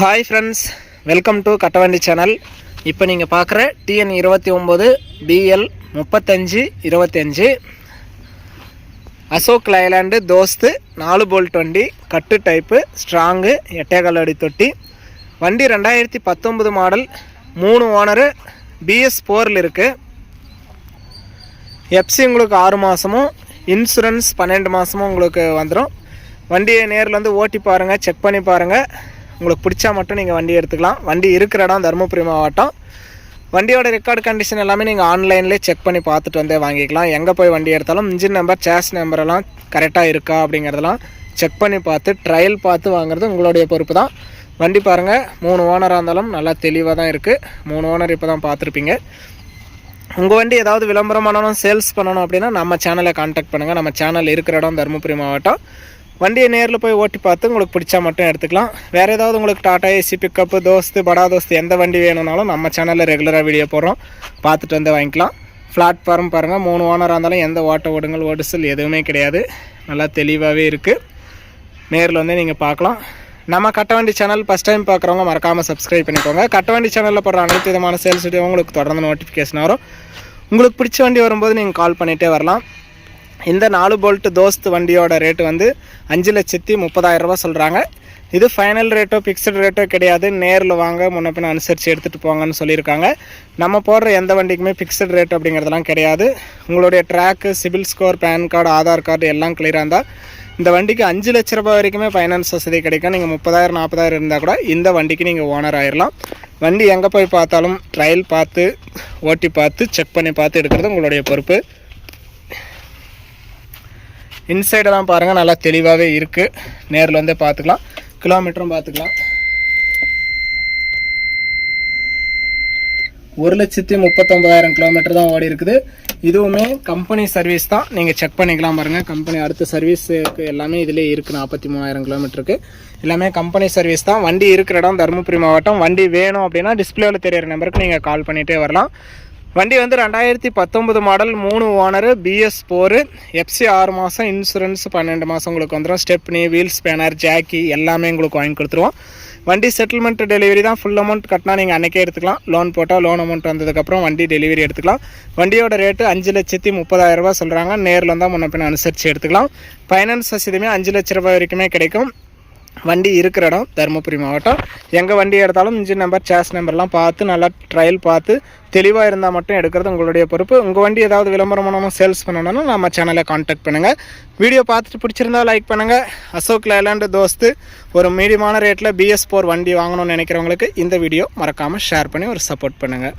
Hi friends welcome to Kattavandi channel இப்போ நீங்கள் பார்க்குற டிஎன் இருபத்தி ஒம்பது பிஎல் முப்பத்தஞ்சு இருபத்தஞ்சு. அசோக் லைலாண்டு தோஸ்து நாலு போல்ட் வண்டி கட்டு டைப்பு ஸ்ட்ராங்கு எட்டேகால் அடி தொட்டி. வண்டி ரெண்டாயிரத்தி பத்தொம்பது மாடல் மூணு ஓனரு பிஎஸ் ஃபோரில் இருக்குது எஃப்சி உங்களுக்கு ஆறு மாதமும் இன்சூரன்ஸ் பன்னெண்டு மாதமும் உங்களுக்கு வந்துடும் வண்டியை நேரில் வந்து ஓட்டி பாருங்கள் செக் பண்ணி பாருங்கள் உங்களுக்கு பிடிச்சா மட்டும் நீங்கள் வண்டி எடுத்துக்கலாம். வண்டி இருக்கிற இடம் தருமபுரி மாவட்டம். வண்டியோட ரெக்கார்டு கண்டிஷன் எல்லாமே நீங்கள் ஆன்லைன்லேயே செக் பண்ணி பார்த்துட்டு வந்தே வாங்கிக்கலாம். எங்கே போய் வண்டி எடுத்தாலும் இன்ஜின் நம்பர் சேஸ் நம்பரெல்லாம் கரெக்டாக இருக்கா அப்படிங்கிறதெல்லாம் செக் பண்ணி பார்த்து ட்ரையல் பார்த்து வாங்குறது உங்களுடைய பொறுப்பு தான். வண்டி பாருங்கள் மூணு ஓனராக இருந்தாலும் நல்லா தெளிவாக தான் இருக்குது மூணு ஓனர் இப்போ தான் பார்த்துருப்பீங்க. உங்கள் வண்டி ஏதாவது விளம்பரம் பண்ணணும் சேல்ஸ் பண்ணணும் அப்படின்னா நம்ம சேனலை காண்டாக்ட் பண்ணுங்கள் நம்ம சேனல் இருக்கிற இடம் தருமபுரி மாவட்டம். வண்டியை நேரில் போய் ஓட்டி பார்த்து உங்களுக்கு பிடிச்சா மட்டும் எடுத்துக்கலாம். வேறு ஏதாவது உங்களுக்கு டாடா ஏசி பிக்கப்பு தோஸ்து படா தோஸ்து எந்த வண்டி வேணும்னாலும் நம்ம சேனலில் ரெகுலராக வீடியோ போடுறோம். பார்த்துட்டு வந்து வாங்கிக்கலாம். பிளாட்ஃபார்ம் பாருங்கள் மூணு ஓனராக இருந்தாலும் எந்த ஓட்ட ஓடுங்கள் ஓடுசல் எதுவுமே கிடையாது. நல்லா தெளிவாகவே இருக்குது நேரில் வந்து நீங்கள் பார்க்கலாம். நம்ம கட்டவண்டி சேனல் ஃபஸ்ட் டைம் பார்க்குறவங்க மறக்காமல் சப்ஸ்கிரைப் பண்ணிக்கோங்க. கட்டவண்டி சேனலில் போடுற அனைத்து விதமான சேல்ஸ் வீடியோ உங்களுக்கு தொடர்ந்து நோட்டிஃபிகேஷன் வரும். உங்களுக்கு பிடிச்ச வண்டி வரும்போது நீங்கள் கால் பண்ணிகிட்டே வரலாம். இந்த நாலு போல்ட்டு தோஸ்த் வண்டியோட ரேட்டு வந்து அஞ்சு லட்சத்தி முப்பதாயிரரூபா சொல்கிறாங்க இது ஃபைனல் ரேட்டோ ஃபிக்ஸ்டு ரேட்டோ கிடையாது. நேரில் வாங்க முன்ன பின்ன அனுசரித்து எடுத்துகிட்டு போங்கன்னு சொல்லியிருக்காங்க. நம்ம போடுற எந்த வண்டிக்குமே ஃபிக்ஸ்டு ரேட் அப்படிங்கிறதெல்லாம் கிடையாது. உங்களுடைய track CIBIL score pan card Aadhaar card எல்லாம் கிளியராக இருந்தால் இந்த வண்டிக்கு அஞ்சு லட்ச ரூபாய் வரைக்குமே ஃபைனான்ஸ் வசதி கிடைக்கும். நீங்கள் முப்பதாயிரம் நாற்பதாயிரம் இருந்தால் கூட இந்த வண்டிக்கு நீங்கள் ஓனர் ஆயிடலாம் வண்டி எங்கே போய் பார்த்தாலும் ட்ரையல் பார்த்து ஓட்டி பார்த்து செக் பண்ணி பார்த்து எடுக்கிறது உங்களுடைய பொறுப்பு. இன்சைடெல்லாம் பாருங்கள் நல்லா தெளிவாகவே இருக்குது நேரில் வந்து பார்த்துக்கலாம் கிலோமீட்டரும் பார்த்துக்கலாம் ஒரு லட்சத்தி முப்பத்தொம்பதாயிரம் கிலோமீட்டர் தான் ஓடி இருக்குது. இதுவுமே கம்பெனி சர்வீஸ் தான். நீங்கள் செக் பண்ணிக்கலாம் பாருங்கள் கம்பெனி அடுத்த சர்வீஸுக்கு எல்லாமே இதிலே இருக்குது நாற்பத்தி மூணாயிரம் கிலோமீட்டருக்கு எல்லாமே கம்பெனி சர்வீஸ் தான். வண்டி இருக்கிற இடம் தருமபுரி மாவட்டம். வண்டி வேணும் அப்படின்னா டிஸ்பிளேவில் தெரியிற நம்பருக்கு நீங்கள் கால் பண்ணிகிட்டே வரலாம். வண்டி வந்து ரெண்டாயிரத்தி பத்தொம்பது மாடல் மூணு ஓனரு பிஎஸ் போரு. எஃப்சி ஆறு மாதம் இன்சூரன்ஸ் பன்னெண்டு மாதம் உங்களுக்கு வந்துடும் ஸ்டெப்னி வீல் ஸ்பேனர் ஜாக்கி எல்லாமே உங்களுக்கு வாங்கி கொடுத்துருவோம். வண்டி செட்டில்மெண்ட் டெலிவரி தான். ஃபுல் அமௌண்ட் கட்டினா நீங்கள் அன்றைக்கே எடுத்துக்கலாம். லோன் போட்டால் லோன் அமௌண்ட் வந்ததுக்கப்புறம் வண்டி டெலிவரி எடுத்துக்கலாம். வண்டியோட ரேட்டு அஞ்சு லட்சத்தி முப்பதாயிரரூபா சொல்கிறாங்க நேரில் தான் முன்ன பின்ன அனுசரித்து எடுத்துக்கலாம். ஃபைனான்ஸ் வசதியுமே அஞ்சு லட்ச ரூபாய் வரைக்குமே கிடைக்கும். வண்டி இருக்கிற இடம் தருமபுரி மாவட்டம். எங்கே வண்டி எடுத்தாலும் இன்ஜின் நம்பர் சேஸ் நம்பர்லாம் பார்த்து நல்லா ட்ரையல் பார்த்து தெளிவாக இருந்தால் மட்டும் எடுக்கிறது உங்களுடைய பொறுப்பு. உங்கள் வண்டி ஏதாவது விளம்பரம் பண்ணணும் சேல்ஸ் பண்ணணும்னா நம்ம சேனலை காண்டாக்ட் பண்ணுங்கள் வீடியோ பார்த்துட்டு பிடிச்சிருந்தா லைக் பண்ணுங்கள் அசோக் லேலாண்டு தோஸ்து ஒரு மீடியமான ரேட்டில் பிஎஸ் ஃபோர் வண்டி வாங்கணும்னு நினைக்கிறவங்களுக்கு இந்த வீடியோ மறக்காமல் ஷேர் பண்ணி ஒரு சப்போர்ட் பண்ணுங்கள்